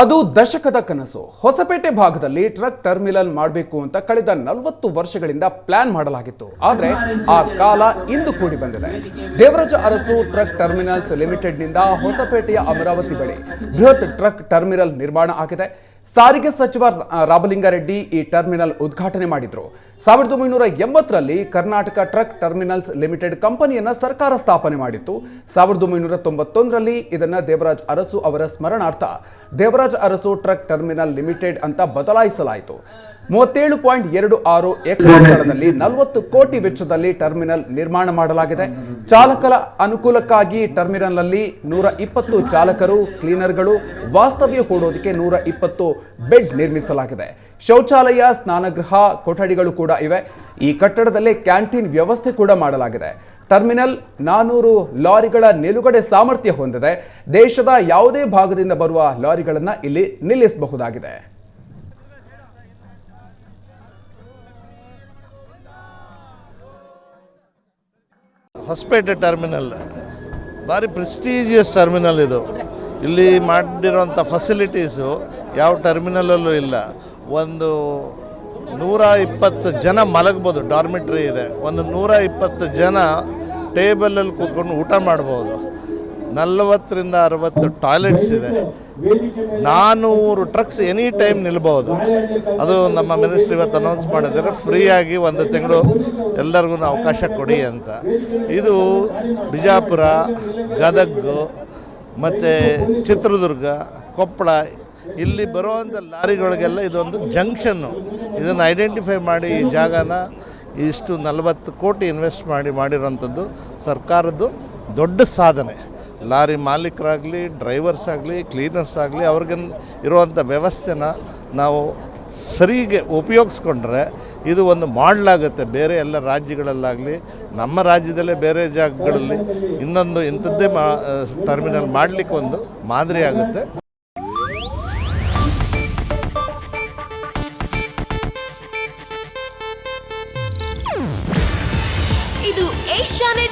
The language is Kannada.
ಅದು ದಶಕದ ಕನಸು. ಹೊಸಪೇಟೆ ಭಾಗದಲ್ಲಿ ಟ್ರಕ್ ಟರ್ಮಿನಲ್ ಮಾಡಬೇಕು ಅಂತ ಕಳೆದ ನಲವತ್ತು ವರ್ಷಗಳಿಂದ ಪ್ಲಾನ್ ಮಾಡಲಾಗಿತ್ತು. ಆದರೆ ಆ ಕಾಲ ಇಂದು ಕೂಡಿ ಬಂದಿದೆ. ದೇವರಾಜ ಅರಸು ಟ್ರಕ್ ಟರ್ಮಿನಲ್ಸ್ ಲಿಮಿಟೆಡ್ನಿಂದ ಹೊಸಪೇಟೆಯ ಅಮರಾವತಿ ಬಳಿ ಬೃಹತ್ ಟ್ರಕ್ ಟರ್ಮಿನಲ್ ನಿರ್ಮಾಣ ಆಗಿದೆ. ಸಾರಿಗೆ ಸಚಿವ ರಾಮಲಿಂಗಾರೆಡ್ಡಿ ಈ ಟರ್ಮಿನಲ್ ಉದ್ಘಾಟನೆ ಮಾಡಿದ್ರು. ಸಾವಿರದ ಒಂಬೈನೂರ ಎಂಬತ್ತರಲ್ಲಿ ಕರ್ನಾಟಕ ಟ್ರಕ್ ಟರ್ಮಿನಲ್ಸ್ ಲಿಮಿಟೆಡ್ ಕಂಪನಿಯನ್ನ ಸರ್ಕಾರ ಸ್ಥಾಪನೆ ಮಾಡಿತ್ತು. ಸಾವಿರದ ಒಂಬೈನೂರ ತೊಂಬತ್ತೊಂದರಲ್ಲಿ ಇದನ್ನು ದೇವರಾಜ್ ಅರಸು ಅವರ ಸ್ಮರಣಾರ್ಥ Devaraj Urs truck terminal limited ಅಂತ ಬದಲಾಯಿಸಲಾಯಿತು. ಮೂವತ್ತೇಳು ಪಾಯಿಂಟ್ ಎರಡು ಆರು ಎಕರೆ ಸ್ಥಳದಲ್ಲಿ ನಲವತ್ತು ಕೋಟಿ ವೆಚ್ಚದಲ್ಲಿ ಟರ್ಮಿನಲ್ ನಿರ್ಮಾಣ ಮಾಡಲಾಗಿದೆ. ಚಾಲಕರ ಅನುಕೂಲಕ್ಕಾಗಿ ಟರ್ಮಿನಲ್ನಲ್ಲಿ ನೂರ ಇಪ್ಪತ್ತು ಚಾಲಕರು, ಕ್ಲೀನರ್ಗಳು, ವಾಸ್ತವ್ಯ ಹೂಡೋದಕ್ಕೆ ನೂರ ಇಪ್ಪತ್ತು ಬೆಡ್ ನಿರ್ಮಿಸಲಾಗಿದೆ. ಶೌಚಾಲಯ, ಸ್ನಾನಗೃಹ, ಕೊಠಡಿಗಳು ಕೂಡ ಇವೆ. ಈ ಕಟ್ಟಡದಲ್ಲಿ ಕ್ಯಾಂಟೀನ್ ವ್ಯವಸ್ಥೆ ಕೂಡ ಮಾಡಲಾಗಿದೆ. ಟರ್ಮಿನಲ್ ನಾನೂರು ಲಾರಿಗಳ ನಿಲುಗಡೆ ಸಾಮರ್ಥ್ಯ ಹೊಂದಿದೆ. ದೇಶದ ಯಾವುದೇ ಭಾಗದಿಂದ ಬರುವ ಲಾರಿಗಳನ್ನು ಇಲ್ಲಿ ನಿಲ್ಲಿಸಬಹುದಾಗಿದೆ. ಹೊಸಪೇಟೆ ಟರ್ಮಿನಲ್ ಭಾರಿ ಪ್ರೆಸ್ಟೀಜಿಯಸ್ ಟರ್ಮಿನಲ್ ಇದು. ಇಲ್ಲಿ ಮಾಡಿರೋಂಥ ಫೆಸಿಲಿಟೀಸು ಯಾವ ಟರ್ಮಿನಲಲ್ಲೂ ಇಲ್ಲ. ಒಂದು ನೂರ ಇಪ್ಪತ್ತು ಜನ ಮಲಗ್ಬೋದು ಡಾರ್ಮಿಟ್ರಿ ಇದೆ. ಒಂದು ನೂರ ಇಪ್ಪತ್ತು ಜನ ಟೇಬಲಲ್ಲಿ ಕೂತ್ಕೊಂಡು ಊಟ ಮಾಡ್ಬೋದು. ನಲವತ್ತರಿಂದ ಅರವತ್ತು ಟಾಯ್ಲೆಟ್ಸ್ ಇದೆ. ನಾನ್ನೂರು ಟ್ರಕ್ಸ್ ಎನಿ ಟೈಮ್ ನಿಲ್ಬೋದು ಅದು ನಮ್ಮ ಮಿನಿಸ್ಟ್ರಿ ಇವತ್ತು ಅನೌನ್ಸ್ ಮಾಡಿದರೆ ಫ್ರೀಯಾಗಿ ಒಂದು ತಿಂಗಳು ಎಲ್ಲರಿಗೂ ಅವಕಾಶ ಕೊಡಿ ಅಂತ. ಇದು ಬಿಜಾಪುರ ಗದಗ ಮತ್ತು ಚಿತ್ರದುರ್ಗ ಕೊಪ್ಪಳ ಇಲ್ಲಿ ಬರುವಂಥ ಲಾರಿಗಳಿಗೆಲ್ಲ ಇದೊಂದು ಜಂಕ್ಷನ್ನು. ಇದನ್ನು ಐಡೆಂಟಿಫೈ ಮಾಡಿ ಈ ಜಾಗನ ಇಷ್ಟು ನಲವತ್ತು ಕೋಟಿ ಇನ್ವೆಸ್ಟ್ ಮಾಡಿ ಮಾಡಿರೋಂಥದ್ದು ಸರ್ಕಾರದ್ದು ದೊಡ್ಡ ಸಾಧನೆ. ಲಾರಿ ಮಾಲೀಕರಾಗಲಿ ಡ್ರೈವರ್ಸ್ ಆಗಲಿ ಕ್ಲೀನರ್ಸ್ ಆಗಲಿ ಅವ್ರಿಗೆ ಇರುವಂಥ ವ್ಯವಸ್ಥೆನ ನಾವು ಸರಿಗೆ ಉಪಯೋಗಿಸ್ಕೊಂಡ್ರೆ ಇದು ಒಂದು ಮಾಡಲಾಗುತ್ತೆ. ಬೇರೆ ಎಲ್ಲ ರಾಜ್ಯಗಳಲ್ಲಾಗಲಿ, ನಮ್ಮ ರಾಜ್ಯದಲ್ಲೇ ಬೇರೆ ಜಾಗಗಳಲ್ಲಿ ಇನ್ನೊಂದು ಇಂಥದ್ದೇ ಮಾ ಟರ್ಮಿನಲ್ ಮಾಡಲಿಕ್ಕೆ ಒಂದು ಮಾದರಿ ಆಗುತ್ತೆ. ಇದು ಏಷ್ಯಾನೆಟ್